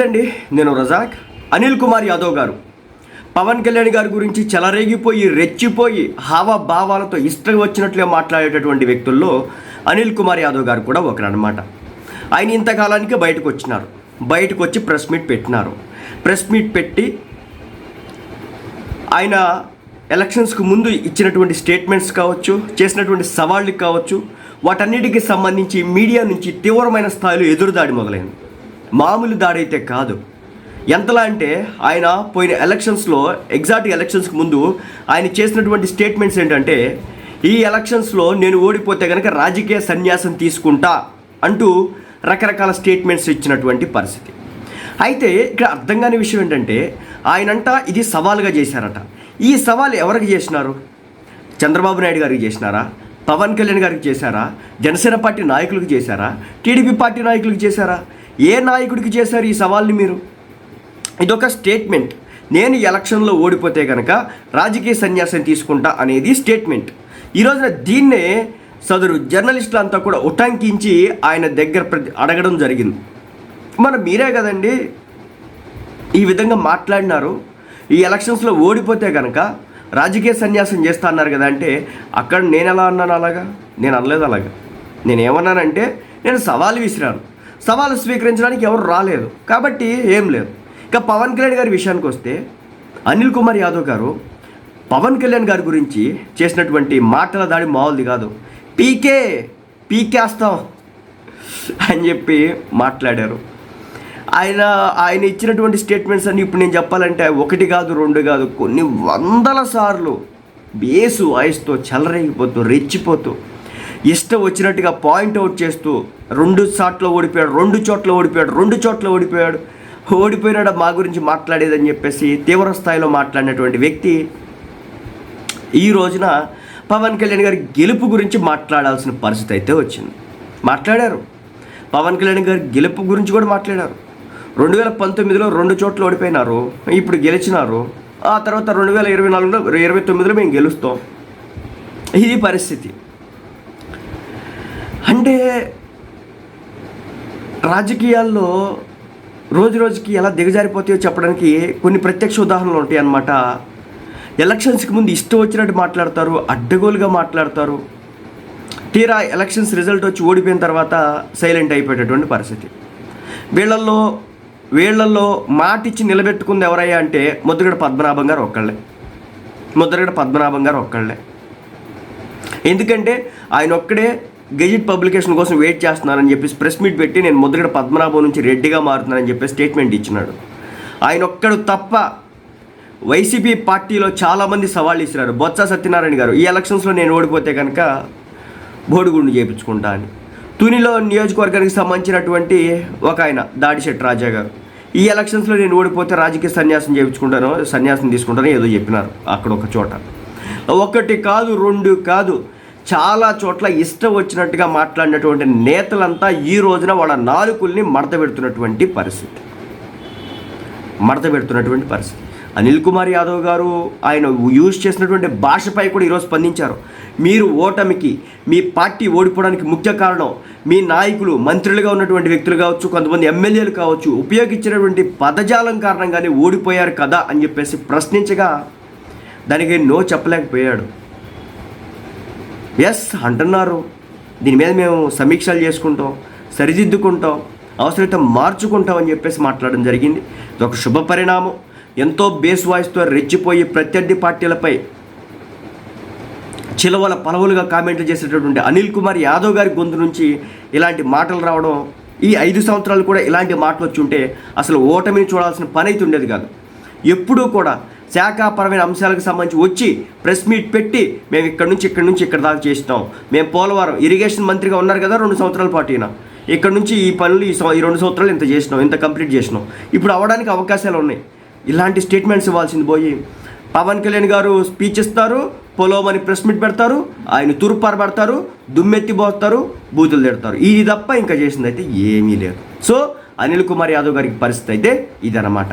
నమస్తే అండి నేను రజాక్ అనిల్ కుమార్ యాదవ్ గారు. పవన్ కళ్యాణ్ గారి గురించి చెలరేగిపోయి రెచ్చిపోయి హావభావాలతో ఇష్టం వచ్చినట్లుగా మాట్లాడేటటువంటి వ్యక్తుల్లో అనిల్ కుమార్ యాదవ్ గారు కూడా ఒకరనమాట ఆయన ఇంతకాలానికి బయటకు వచ్చినారు. బయటకు వచ్చి ప్రెస్ మీట్ పెట్టినారు. ప్రెస్ మీట్ పెట్టి ఆయన ఎలక్షన్స్కు ముందు ఇచ్చినటువంటి స్టేట్మెంట్స్ కావచ్చు చేసినటువంటి సవాళ్ళకి కావచ్చు వాటన్నిటికీ సంబంధించి మీడియా నుంచి తీవ్రమైన స్థాయిలో ఎదురుదాడి మొదలైంది. మామూలు దాడి అయితే కాదు. ఎంతలా అంటే ఆయన పోయిన ఎలక్షన్స్లో ఎగ్జాక్ట్ ఎలక్షన్స్కి ముందు ఆయన చేసినటువంటి స్టేట్మెంట్స్ ఏంటంటే ఈ ఎలక్షన్స్లో నేను ఓడిపోతే కనుక రాజకీయ సన్యాసం తీసుకుంటా అంటూ రకరకాల స్టేట్మెంట్స్ ఇచ్చినటువంటి పరిస్థితి. అయితే ఇక్కడ అర్థం కాని విషయం ఏంటంటే ఆయనంట ఇది సవాల్గా చేశారట. ఈ సవాల్ ఎవరికి చేసినారు? చంద్రబాబు నాయుడు గారికి చేసినారా? పవన్ కళ్యాణ్ గారికి చేశారా? జనసేన పార్టీ నాయకులకు చేశారా? టీడీపీ పార్టీ నాయకులకు చేశారా? ఏ నాయకుడికి చేశారు ఈ సవాల్ని మీరు? ఇదొక స్టేట్మెంట్. నేను ఎలక్షన్లో ఓడిపోతే కనుక రాజకీయ సన్యాసం తీసుకుంటా అనేది స్టేట్మెంట్. ఈ రోజున దీన్నే సదరు జర్నలిస్టులు అంతా కూడా ఉటంకించి ఆయన దగ్గర ప్రతి అడగడం జరిగింది. మరి మీరే కదండి ఈ విధంగా మాట్లాడినారు. ఈ ఎలక్షన్స్లో ఓడిపోతే కనుక రాజకీయ సన్యాసం చేస్తా అన్నారు కదా అంటే అక్కడ నేను ఎలా అన్నాను అలాగా? నేను అనలేదు అలాగా. నేను ఏమన్నానంటే నేను సవాల్ విసిరాను. సవాలు స్వీకరించడానికి ఎవరు రాలేదు. కాబట్టి ఏం లేదు. ఇక పవన్ కళ్యాణ్ గారి విషయానికి వస్తే అనిల్ కుమార్ యాదవ్ గారు పవన్ కళ్యాణ్ గారి గురించి చేసినటువంటి మాటల దాడి మామూలుది కాదు. పీకే పీకేస్తాం అని చెప్పి మాట్లాడారు. ఆయన ఆయన ఇచ్చినటువంటి స్టేట్మెంట్స్ అన్ని ఇప్పుడు నేను చెప్పాలంటే ఒకటి కాదు రెండు కాదు కొన్ని వందల సార్లు బేసు వాయిస్తో చెలరేగిపోతూ రెచ్చిపోతూ ఇష్టం వచ్చినట్టుగా పాయింట్ అవుట్ చేస్తూ రెండు చోట్ల ఓడిపోయాడు రెండు చోట్ల ఓడిపోయాడు రెండు చోట్ల ఓడిపోయాడు ఓడిపోయినాడు మా గురించి మాట్లాడేదని చెప్పేసి తీవ్ర స్థాయిలో మాట్లాడినటువంటి వ్యక్తి ఈ రోజున పవన్ కళ్యాణ్ గారి గెలుపు గురించి మాట్లాడాల్సిన పరిస్థితి అయితే వచ్చింది. మాట్లాడారు. పవన్ కళ్యాణ్ గారి గెలుపు గురించి కూడా మాట్లాడారు. రెండు వేల పంతొమ్మిదిలో రెండు చోట్ల ఓడిపోయినారు ఇప్పుడు గెలిచినారు. ఆ తర్వాత రెండు వేల ఇరవై నాలుగులో ఇరవై తొమ్మిదిలో మేము గెలుస్తాం. ఇది పరిస్థితి. అంటే రాజకీయాల్లో రోజు రోజుకి ఎలా దిగజారిపోతాయో చెప్పడానికి కొన్ని ప్రత్యక్ష ఉదాహరణలు ఉంటాయి అన్నమాట ఎలక్షన్స్కి ముందు ఇష్టం వచ్చినట్టు మాట్లాడతారు అడ్డగోలుగా మాట్లాడతారు. తీరా ఎలక్షన్స్ రిజల్ట్ వచ్చి ఓడిపోయిన తర్వాత సైలెంట్ అయిపోయేటటువంటి పరిస్థితి. వీళ్ళల్లో వీళ్ళల్లో మాటిచ్చి నిలబెట్టుకుంది ఎవరయ్యా అంటే ముద్రగడ పద్మనాభం గారు ఒక్కళ్ళే. ముద్రగడ పద్మనాభం గారు ఒక్కళ్ళే. ఎందుకంటే ఆయన ఒక్కడే గెజిట్ పబ్లికేషన్ కోసం వెయిట్ చేస్తున్నానని చెప్పేసి ప్రెస్ మీట్ పెట్టి నేను ముద్రగడ పద్మనాభం నుంచి రెడ్డిగా మారుతున్నానని చెప్పి స్టేట్మెంట్ ఇచ్చినాడు. ఆయన ఒక్కడు తప్ప వైసీపీ పార్టీలో చాలామంది సవాళ్ళు ఇచ్చినారు బొత్స సత్యనారాయణ గారు ఈ ఎలక్షన్స్లో నేను ఓడిపోతే కనుక బోడిగుండు చేయించుకుంటా అని. తునిలో నియోజకవర్గానికి సంబంధించినటువంటి ఒక ఆయన దాడిశెట్టి రాజా గారు. ఈ ఎలక్షన్స్లో నేను ఓడిపోతే రాజకీయ సన్యాసం చేయించుకుంటాను సన్యాసం తీసుకుంటాను ఏదో చెప్పినారు అక్కడ ఒక చోట. ఒకటి కాదు రెండు కాదు చాలా చోట్ల ఇష్టం వచ్చినట్టుగా మాట్లాడినటువంటి నేతలంతా ఈ రోజున వాళ్ళ నాలుకల్ని మడత పెడుతున్నటువంటి పరిస్థితి. మడత పెడుతున్నటువంటి పరిస్థితి. అనిల్ కుమార్ యాదవ్ గారు ఆయన యూజ్ చేసినటువంటి భాషపై కూడా ఈరోజు స్పందించారు. మీరు ఓటమికి మీ పార్టీ ఓడిపోవడానికి ముఖ్య కారణం మీ నాయకులు మంత్రులుగా ఉన్నటువంటి వ్యక్తులు కావచ్చు కొంతమంది ఎమ్మెల్యేలు కావచ్చు ఉపయోగించినటువంటి పదజాలం కారణంగానే ఓడిపోయారు కదా అని చెప్పేసి ప్రశ్నించగా దానికి నో చెప్పలేకపోయాడు. ఎస్ అంటున్నారు. దీని మీద మేము సమీక్షలు చేసుకుంటాం సరిదిద్దుకుంటాం అవసరమైతే మార్చుకుంటాం అని చెప్పేసి మాట్లాడడం జరిగింది. ఇది ఒక శుభ పరిణామం ఎంతో బేస్ వాయిస్తో రెచ్చిపోయి ప్రత్యర్థి పార్టీలపై చిలవల పలవలుగా కామెంట్లు చేసేటటువంటి అనిల్ కుమార్ యాదవ్ గారి గొంతు నుంచి ఇలాంటి మాటలు రావడం ఈ ఐదు సంవత్సరాలు కూడా ఇలాంటి మాటలు వచ్చి ఉంటే అసలు ఓటమిని చూడాల్సిన పని అయితే ఉండేది కాదు. ఎప్పుడూ కూడా శాఖాపరమైన అంశాలకు సంబంధించి వచ్చి ప్రెస్ మీట్ పెట్టి మేము ఇక్కడ నుంచి ఇక్కడ నుంచి ఇక్కడ దాకా చేస్తాం మేము పోలవరం ఇరిగేషన్ మంత్రిగా ఉన్నారు కదా రెండు సంవత్సరాల పాటు ఈయన. ఇక్కడ నుంచి ఈ పనులు ఈ సం- ఈ రెండు సంవత్సరాలు ఇంత చేసినాం ఇంత కంప్లీట్ చేసినాం. ఇప్పుడు అవడానికి అవకాశాలు ఉన్నాయి. ఇలాంటి స్టేట్మెంట్స్ ఇవ్వాల్సింది పోయి పవన్ కళ్యాణ్ గారు స్పీచ్ ఇస్తారు పొలోమని ప్రెస్ మీట్ పెడతారు ఆయన తూర్పారబడతారు దుమ్మెత్తి పోస్తారు బూతులు తిడతారు. ఇది తప్ప ఇంకా చేసింది అయితే ఏమీ లేదు. సో అనిల్ కుమార్ యాదవ్ గారికి పరిస్థితి అయితే ఇదన్నమాట.